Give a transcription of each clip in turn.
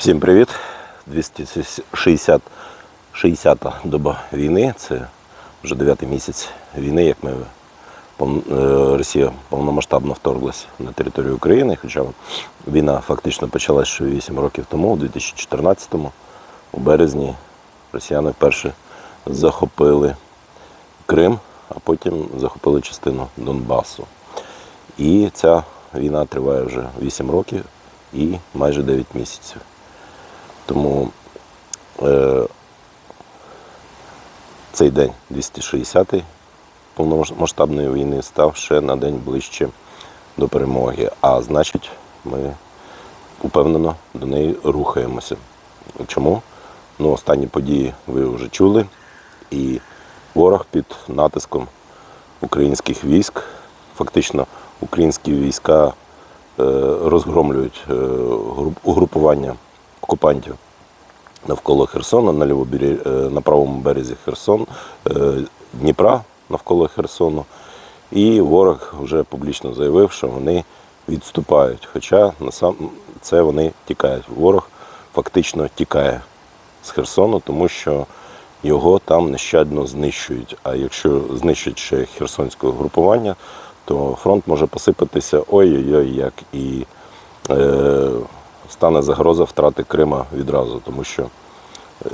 Всім привіт! 260 60-та доба війни. Це вже 9 місяць війни, як ми е, Росія повномасштабно вторглась на територію України. Хоча війна фактично почалась ще 8 років тому, у 2014-му, у березні, росіяни вперше захопили Крим, а потім захопили частину Донбасу. І ця війна триває вже 8 років і майже 9 місяців. Тому е, цей день, 260-й повномасштабної війни, став ще на день ближче до перемоги. А значить, ми упевнено до неї рухаємося. Чому? Ну, останні події ви вже чули, і ворог під натиском українських військ, фактично українські війська е, розгромлюють е, груп- угрупування окупантів навколо Херсона, на, лівобері, е, на правому березі Херсон, е, Дніпра навколо Херсону. І ворог вже публічно заявив, що вони відступають. Хоча на сам це вони тікають. Ворог фактично тікає з Херсону, тому що його там нещадно знищують. А якщо знищать ще херсонське групування, то фронт може посипатися ой-ой-ой, як і е, стане загроза втрати Крима відразу, тому що е,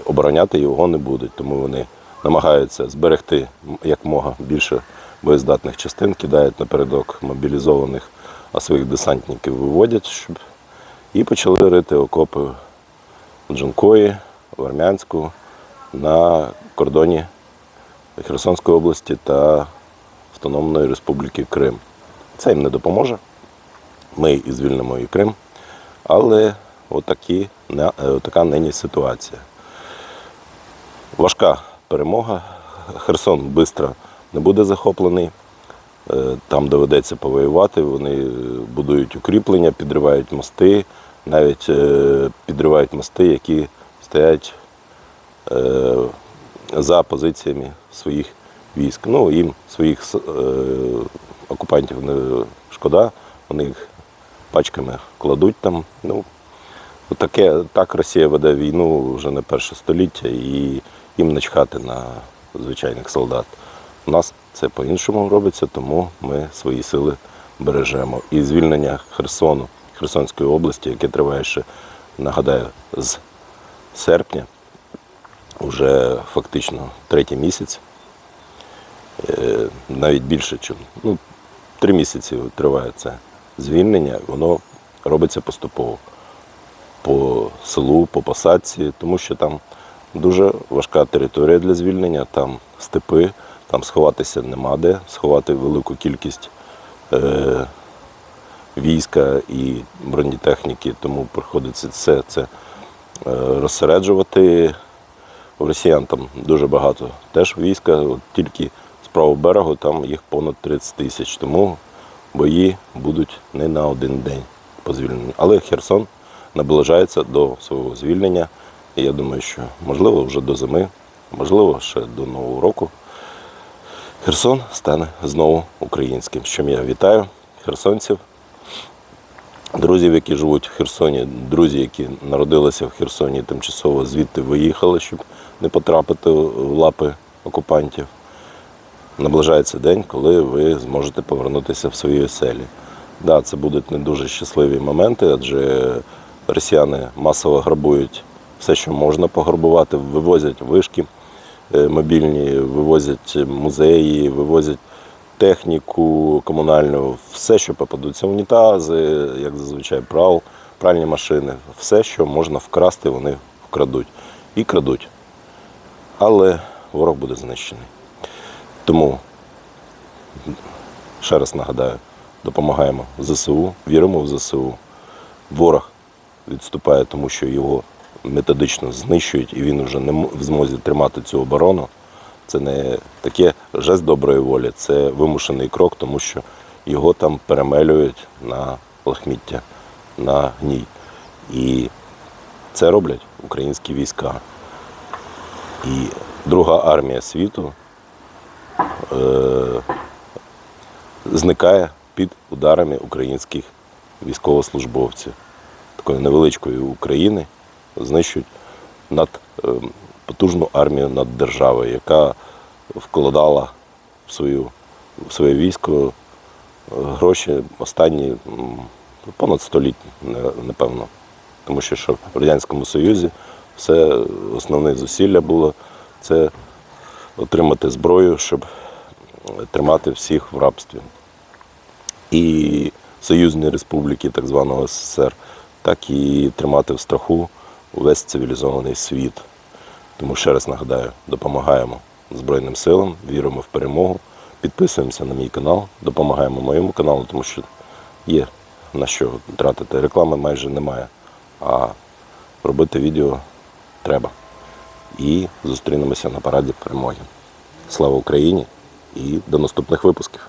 обороняти його не будуть. Тому вони намагаються зберегти якмога більше боєздатних частин, кидають напередок мобілізованих, а своїх десантників виводять, щоб і почали рити окопи в Джанкої, в Армянську, на кордоні Херсонської області та Автономної Республіки Крим. Це їм не допоможе. Ми і звільнимо і Крим. Але отакі, е, така нині ситуація. Важка перемога. Херсон швидко не буде захоплений. Е, Там доведеться повоювати. Вони е, будують укріплення, підривають мости, навіть підривають мости, які стоять за позиціями своїх військ. Ну, їм своїх окупантів не шкода, вони їх пачками кладуть там. Ну, таке, так Росія веде війну вже не перше століття і їм начхати на звичайних солдат. У нас це по-іншому робиться, тому ми свої сили бережемо. І звільнення Херсону, Херсонської області, яке триває ще, нагадаю, з серпня, вже фактично третій місяць, е, навіть більше, ніж ну, три місяці триває це звільнення, воно робиться поступово по селу, по посадці, тому що там дуже важка територія для звільнення, там степи, там сховатися нема де, сховати велику кількість е, війська і бронетехніки, тому приходиться все це е, розсереджувати. У росіян там дуже багато теж війська, от тільки з правого берегу там їх понад 30 тисяч, тому бої будуть не на один день по звільненню. Але Херсон наближається до свого звільнення. І я думаю, що можливо вже до зими, можливо, ще до Нового року. Херсон стане знову українським. З чим я вітаю херсонців, друзів, які живуть в Херсоні, друзі, які народилися в Херсоні, тимчасово звідти виїхали, щоб не потрапити в лапи окупантів. Наближається день, коли ви зможете повернутися в свої оселі. Да, це будуть не дуже щасливі моменти, адже росіяни масово грабують все, що можна пограбувати, вивозять вишки е, мобільні, вивозять музеї, вивозять техніку комунальну, все, що попадуться, унітази, як зазвичай прал, пральні машини, все, що можна вкрасти, вони вкрадуть. І крадуть. Але ворог буде знищений. Тому ще раз нагадаю, допомагаємо ЗСУ, віримо в ЗСУ. Ворог відступає, тому що його методично знищують, і він вже не в змозі тримати цю оборону. Це не таке жест доброї волі, це вимушений крок, тому що його там перемелюють на лахміття, на гній. І це роблять українські війська. І друга армія світу зникає під ударами українських військовослужбовців, такої невеличкої України, знищують над е, потужну армію над державою, яка вкладала в свою в своє військо е, гроші останні понад століття, напевно. Тому що, що в Радянському Союзі все основне зусилля було це отримати зброю, щоб тримати всіх в рабстві. І союзні республіки так званого СССР, так і тримати в страху увесь цивілізований світ. Тому ще раз нагадаю, допомагаємо Збройним силам, віримо в перемогу, підписуємося на мій канал, допомагаємо моєму каналу, тому що є на що тратити. Реклами майже немає. А робити відео треба. І зустрінемося на параді перемоги. Слава Україні і до наступних випусків!